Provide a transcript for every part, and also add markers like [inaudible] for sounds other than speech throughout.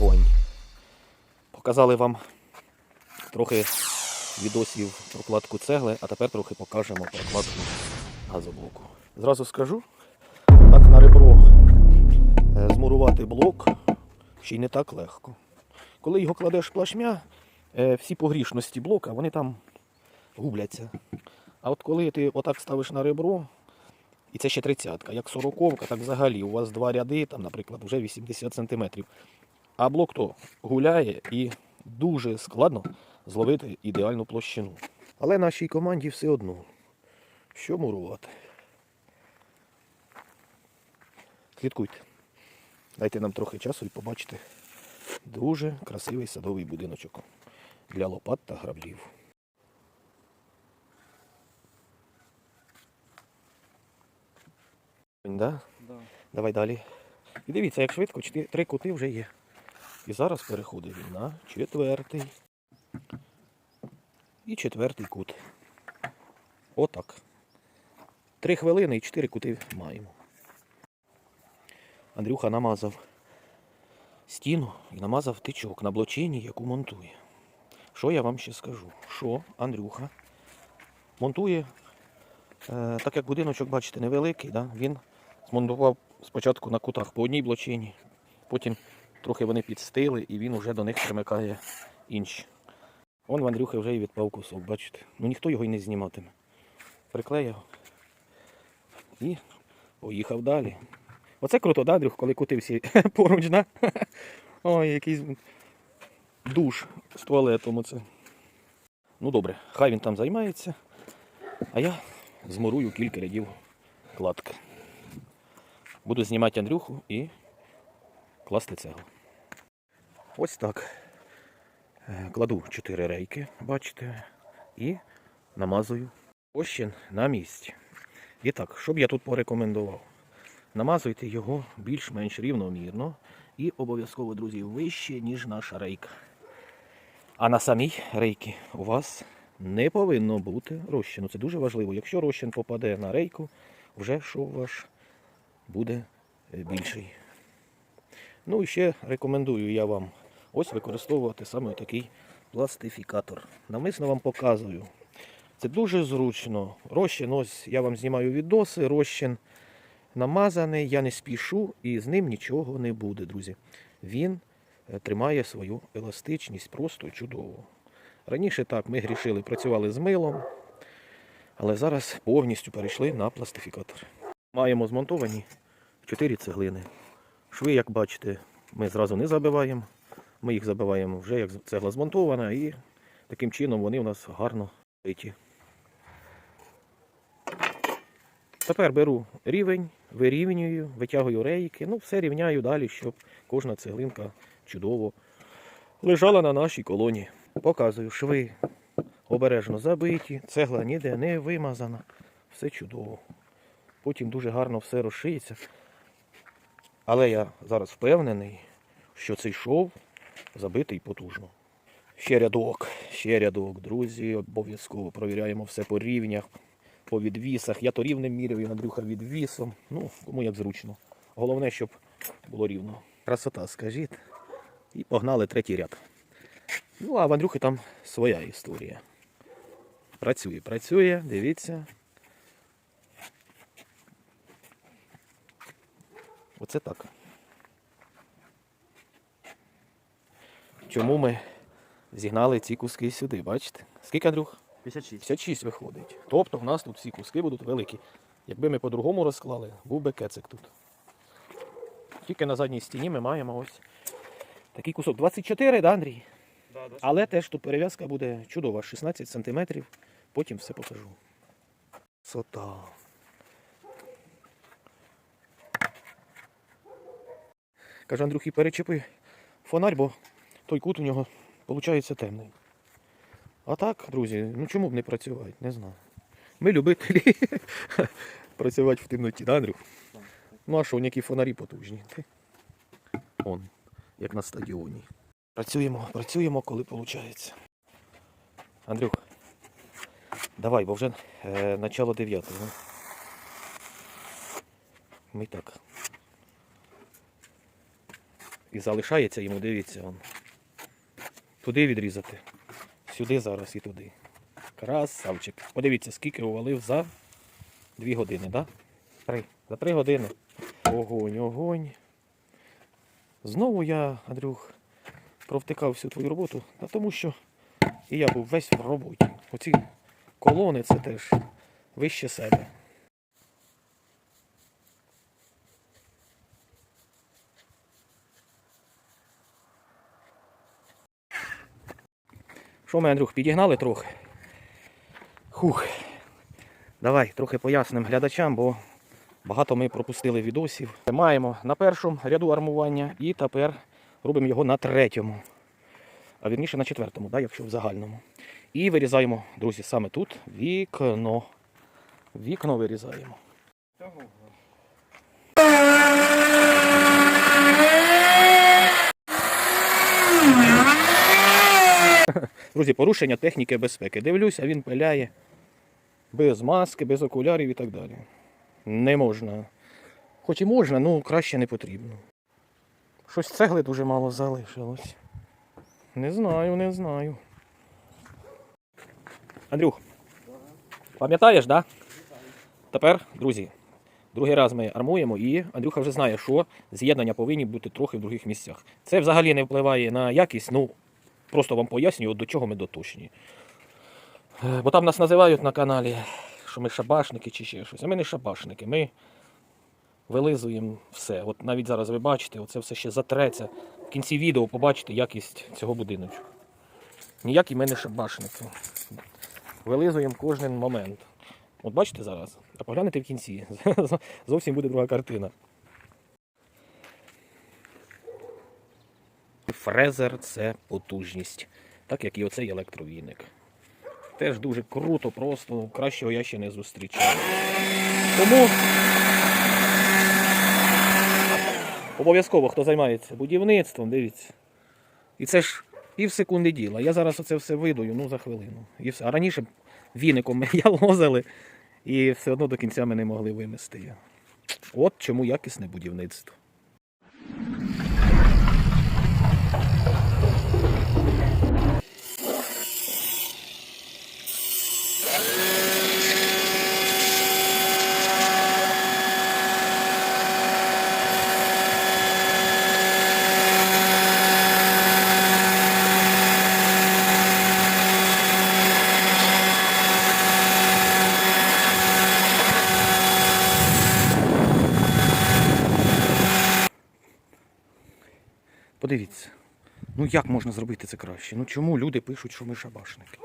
вогонь. Показали вам трохи відосів про кладку цегли, а тепер трохи покажемо про кладку газоблоку. Зразу скажу, так на ребро е, змурувати блок ще й не так легко. Коли його кладеш плашмя, е, всі погрішності блока вони там губляться. А от коли ти отак ставиш на ребро, і це ще тридцятка, як сороковка, так взагалі у вас два ряди, там, наприклад, вже 80 см. А блок то гуляє і дуже складно зловити ідеальну площину. Але нашій команді все одно. Що мурувати? Слідкуйте. Дайте нам трохи часу і побачите дуже красивий садовий будиночок для лопат та граблів. Да? Да. Давай далі. І дивіться, як швидко, три кути вже є. І зараз переходить він на четвертий. І четвертий кут. Отак. Три хвилини і чотири кути маємо. Андрюха намазав стіну і намазав тичок на блочині, яку монтує. Що я вам ще скажу? Що Андрюха монтує, е, так як будиночок, бачите, невеликий, він змонтував спочатку на кутах по одній блочині, потім трохи вони підстили і він вже до них примикає інші. Он в Андрюхи вже і відпав кусок, бачите. Ну ніхто його й не зніматиме. Приклеїв і поїхав далі. Оце круто, да, Андрюх, коли кути всі [laughs] поруч, да? [laughs] Ой, якийсь душ з туалетом оце. Ну добре, хай він там займається, а я змурую кілька рядів кладки. Буду знімати Андрюху і класти цеглу. Ось так. Е, Кладу 4 рейки, бачите, і намазую ощин на місці. І так, що б я тут порекомендував? Намазуйте його більш-менш рівномірно і обов'язково, друзі, вище, ніж наша рейка. А на самій рейці у вас не повинно бути розчину. Це дуже важливо. Якщо розчин попаде на рейку, вже шов ваш буде е, більший. Ну і ще рекомендую я вам ось використовувати саме такий пластифікатор. Намисно вам показую. Це дуже зручно. Розчин, ось я вам знімаю відоси, розчин намазаний, я не спішу і з ним нічого не буде, друзі. Він е, тримає свою еластичність просто чудово. Раніше так ми грішили, працювали з милом, але зараз повністю перейшли на пластифікатор. Маємо змонтовані 4 цеглини. Шви, як бачите, ми зразу не забиваємо. Ми їх забиваємо вже як цегла змонтована, і таким чином вони у нас гарно биті. Тепер беру рівень, вирівнюю, витягую рейки, ну все рівняю далі, щоб кожна цеглинка чудово лежала на нашій колоні. Показую шви обережно забиті, цегла ніде не вимазана, все чудово. Потім дуже гарно все розшиється. Але я зараз впевнений, що цей шов забитий потужно. Ще рядок, ще рядок, друзі. Обов'язково провіряємо все по рівнях, по відвісах. Я то рівнем міряю, Андрюха відвісом. Ну, кому як зручно. Головне, щоб було рівно. Красота, скажіть. І погнали третій ряд. Ну, а в Андрюхи там своя історія. Працює, працює, дивіться. Оце так. Чому ми зігнали ці куски сюди, бачите? Скільки, Андрюх? 56. 56 виходить. Тобто в нас тут всі куски будуть великі. Якби ми по-другому розклали, був би кецик тут. Тільки на задній стіні ми маємо ось такий кусок. 24, да, Андрій? Да, да. Але теж тут перев'язка буде чудова, 16 см. Потім все покажу. Сота. Каже, Андрюхі, перечепи фонарь, бо той кут у нього виходить темний. А так, друзі, ну чому б не працювати, не знаю. Ми любителі [laughs] працювати в темноті, да, Андрюх? Ну а що, які фонарі потужні. [laughs] Он, як на стадіоні. Працюємо, працюємо, коли виходить. Андрюх, давай, бо вже е, начало 9. Ну. Ми так. І залишається йому, дивіться, он. Туди відрізати. Сюди зараз і туди. Красавчик. Подивіться, скільки увалив за дві години, да? Три. За три години. Огонь, огонь. Знову я, Андрюх, провтикав всю твою роботу, а тому що і я був весь в роботі. Оці колони це теж вище себе. Що ми, Андрюх, підігнали трохи? Хух. Давай трохи пояснимо глядачам, бо багато ми пропустили відосів. Маємо на першому ряду армування і тепер робимо його на третьому. А вірніше на четвертому, да, якщо в загальному. І вирізаємо, друзі, саме тут вікно. Вікно вирізаємо. Друзі, порушення техніки безпеки. Дивлюся, він пиляє без маски, без окулярів і так далі. Не можна. Хоч і можна, ну краще не потрібно. Щось цегли дуже мало залишилось. Не знаю, не знаю. Андрюх, пам'ятаєш, да? Тепер, друзі, другий раз ми армуємо і Андрюха вже знає, що з'єднання повинні бути трохи в других місцях. Це взагалі не впливає на якість, ну просто вам пояснюю, от до чого ми доточні. Е, Бо там нас називають на каналі, що ми шабашники чи ще щось. А ми не шабашники. Ми вилизуємо все. От навіть зараз ви бачите, оце все ще затреться. В кінці відео побачите якість цього будиночку. Ніякі ми не шабашники. Вилизуємо кожен момент. От бачите зараз, а поглянете в кінці. [laughs] Зовсім буде друга картина. Фрезер це потужність, так як і оцей електровійник. Теж дуже круто, просто кращого я ще не зустрічав. Тому обов'язково, хто займається будівництвом, дивіться. І це ж пів секунди діла. Я зараз оце все видаю, ну за хвилину. І все. А раніше віником [laughs] ми лозили і все одно до кінця ми не могли винести. От чому якісне будівництво. Подивіться. Ну як можна зробити це краще? Ну чому люди пишуть, що ми шабашники?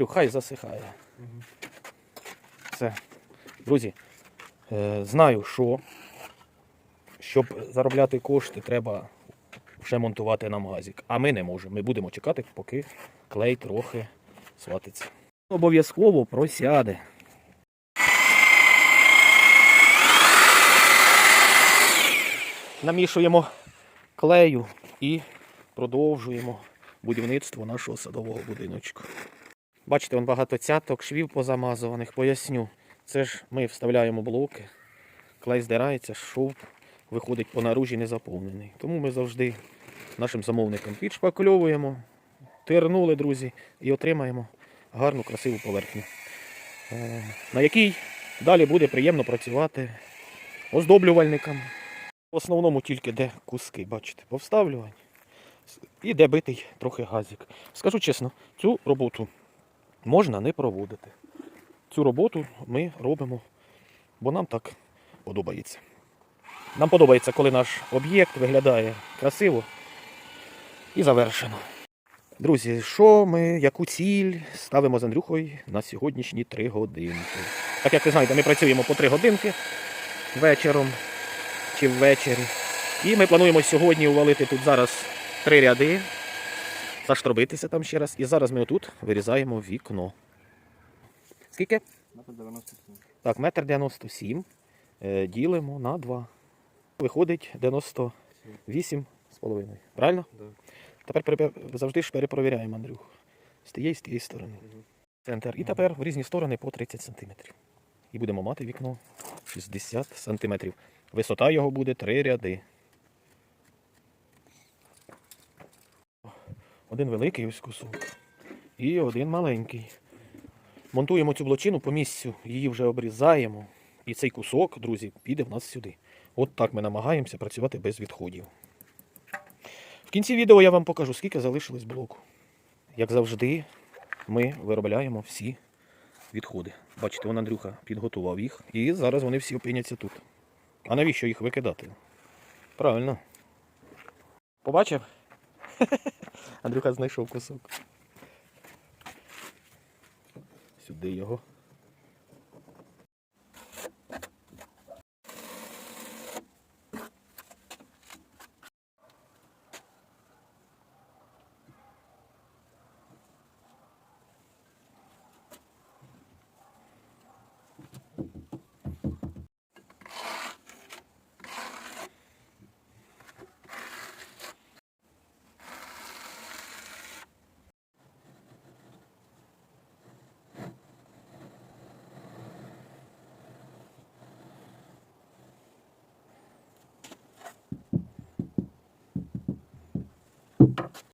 Андрюх, хай засихає. Все. Друзі, е, знаю, що щоб заробляти кошти, треба вже монтувати нам газик. А ми не можемо. Ми будемо чекати, поки клей трохи сватиться. Обов'язково просяде. Намішуємо клею і продовжуємо будівництво нашого садового будиночку. Бачите, вон багато цяток, швів позамазуваних. Поясню. Це ж ми вставляємо блоки, клей здирається, шов виходить по наружі не заповнений. Тому ми завжди нашим замовникам підшпакльовуємо, тирнули, друзі, і отримаємо гарну, красиву поверхню, е, на якій далі буде приємно працювати оздоблювальникам. В основному тільки де куски, бачите, повставлювань. І де битий трохи газик. Скажу чесно, цю роботу можна не проводити. Цю роботу ми робимо, бо нам так подобається. Нам подобається, коли наш об'єкт виглядає красиво і завершено. Друзі, що ми, яку ціль ставимо з Андрюхою на сьогоднішні три годинки? Так як ви знаєте, ми працюємо по три годинки вечором чи ввечері. І ми плануємо сьогодні увалити тут зараз три ряди, заштробитися там ще раз. І зараз ми отут вирізаємо вікно. Скільки? Метр 97. Так, метр 97 е, ділимо на 2. Виходить 98 з половиною. Правильно? Да. Тепер завжди ж перепровіряємо, Андрюх. З тієї, з тієї сторони. Мгм. Центр. І тепер в різні сторони по 30 см. І будемо мати вікно 60 см. Висота його буде 3 ряди. Один великий ось кусок. І один маленький. Монтуємо цю блочину по місцю, її вже обрізаємо. І цей кусок, друзі, піде в нас сюди. От так ми намагаємося працювати без відходів. В кінці відео я вам покажу, скільки залишилось блоку. Як завжди, ми виробляємо всі відходи. Бачите, вон Андрюха підготував їх, і зараз вони всі опиняться тут. А навіщо їх викидати? Правильно. Побачив? Андрюха знайшов кусок. Сюди його. Завершуємо.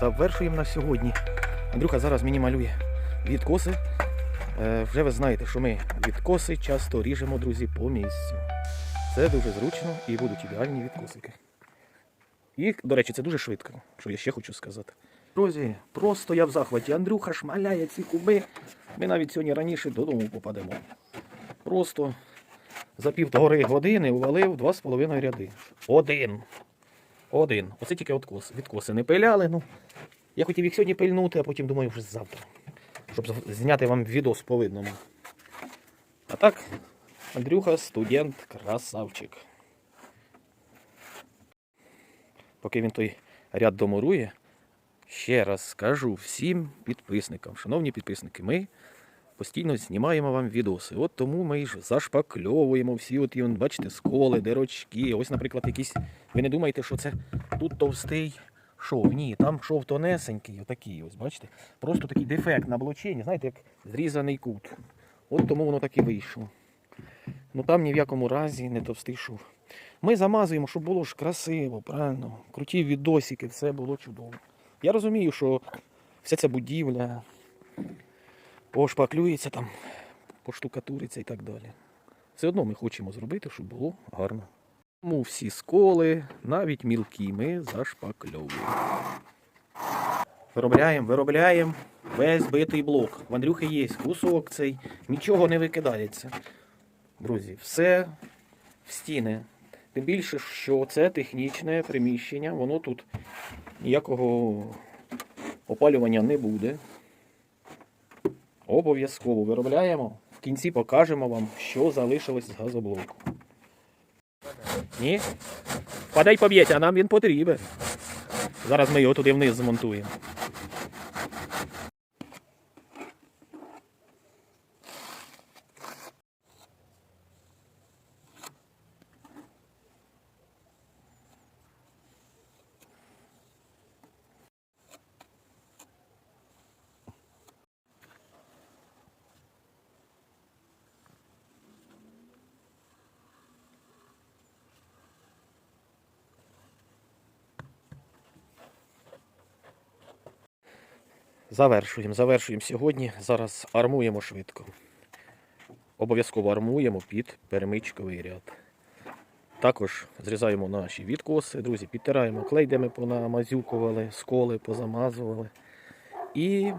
Завершуємо на сьогодні. Андрюха зараз мені малює відкоси. Е, вже ви знаєте, що ми відкоси часто ріжемо, друзі, по місцю. Це дуже зручно і будуть ідеальні відкосики. І, до речі, це дуже швидко, що я ще хочу сказати. Друзі, просто я в захваті. Андрюха шмаляє ці куби. Ми навіть сьогодні раніше додому попадемо. Просто за півтори години увалив 2,5 ряди. Один. Один. Оце тільки откос. Відкоси не пиляли. Ну, я хотів їх сьогодні пильнути, а потім думаю, вже завтра. Щоб зняти вам відос по видному. А так, Андрюха студент красавчик. Поки він той ряд домурує, ще раз скажу всім підписникам, шановні підписники, ми постійно знімаємо вам відоси. От тому ми ж зашпакльовуємо всі, от, і, бачите, сколи, дирочки. Ось, наприклад, якісь. Ви не думаєте, що це тут товстий шов. Ні, там шов тонесенький, отакий, ось, бачите. Просто такий дефект на блочині, знаєте, як зрізаний кут. От тому воно так і вийшло. Ну там ні в якому разі не товстий шов. Ми замазуємо, щоб було ж красиво, правильно. Круті відосики, все було чудово. Я розумію, що вся ця будівля пошпаклюється там, поштукатуриться і так далі. Все одно ми хочемо зробити, щоб було гарно. Тому всі сколи, навіть мілкі, ми зашпакльовуємо. Виробляємо, виробляємо весь битий блок. В Андрюхи є кусок цей, нічого не викидається. Друзі, все в стіни. Тим більше, що це технічне приміщення, воно тут ніякого опалювання не буде. Обов'язково виробляємо. В кінці покажемо вам, що залишилось з газоблоку. Ні? Падай поб'єть, а нам він потрібен. Зараз ми його туди вниз змонтуємо. Завершуємо, завершуємо сьогодні. Зараз армуємо швидко. Обов'язково армуємо під перемичковий ряд. Також зрізаємо наші відкоси, друзі, підтираємо клей, де ми понамазюкували, сколи позамазували. І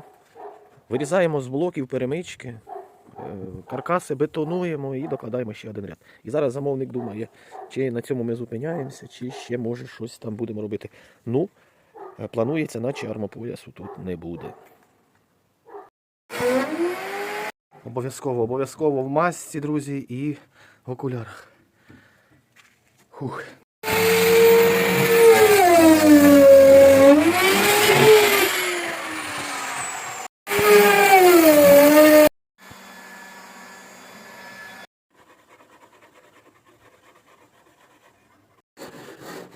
вирізаємо з блоків перемички, е, каркаси бетонуємо і докладаємо ще один ряд. І зараз замовник думає, чи на цьому ми зупиняємося, чи ще може щось там будемо робити. Ну, Планується, наче армопоясу тут не буде. Обов'язково, обов'язково в масці, друзі, і в окулярах. Фух.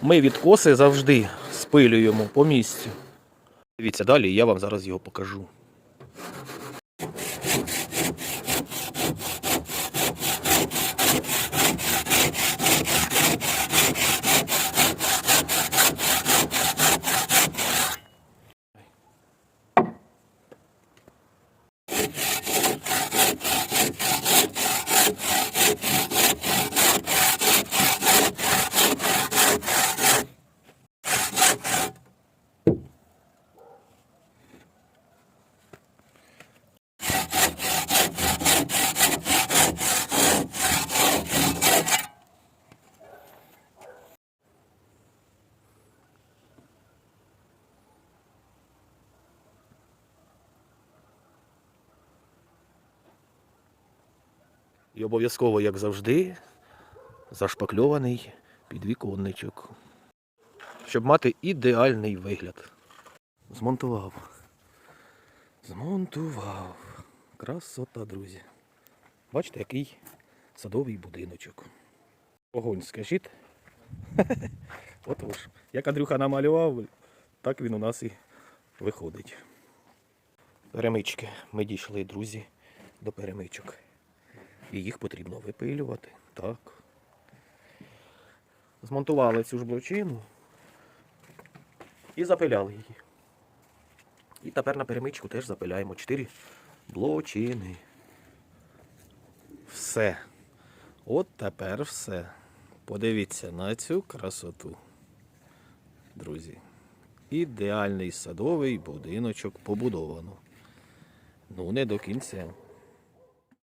Ми відкоси завжди спилюємо по місцю. Дивіться далі, я вам зараз його покажу. І обов'язково, як завжди, зашпакльований підвіконничок. Щоб мати ідеальний вигляд. Змонтував. Змонтував. Красота, друзі. Бачите, який садовий будиночок. Огонь, скажіть. [laughs] Отож, як Андрюха намалював, так він у нас і виходить. Перемички. Ми дійшли, друзі, до перемичок. І їх потрібно випилювати. Так. Змонтували цю ж блочину і запиляли її. І тепер на перемичку теж запиляємо 4 блочини. Все. От тепер все. Подивіться на цю красоту. Друзі. Ідеальний садовий будиночок побудовано. Ну, не до кінця.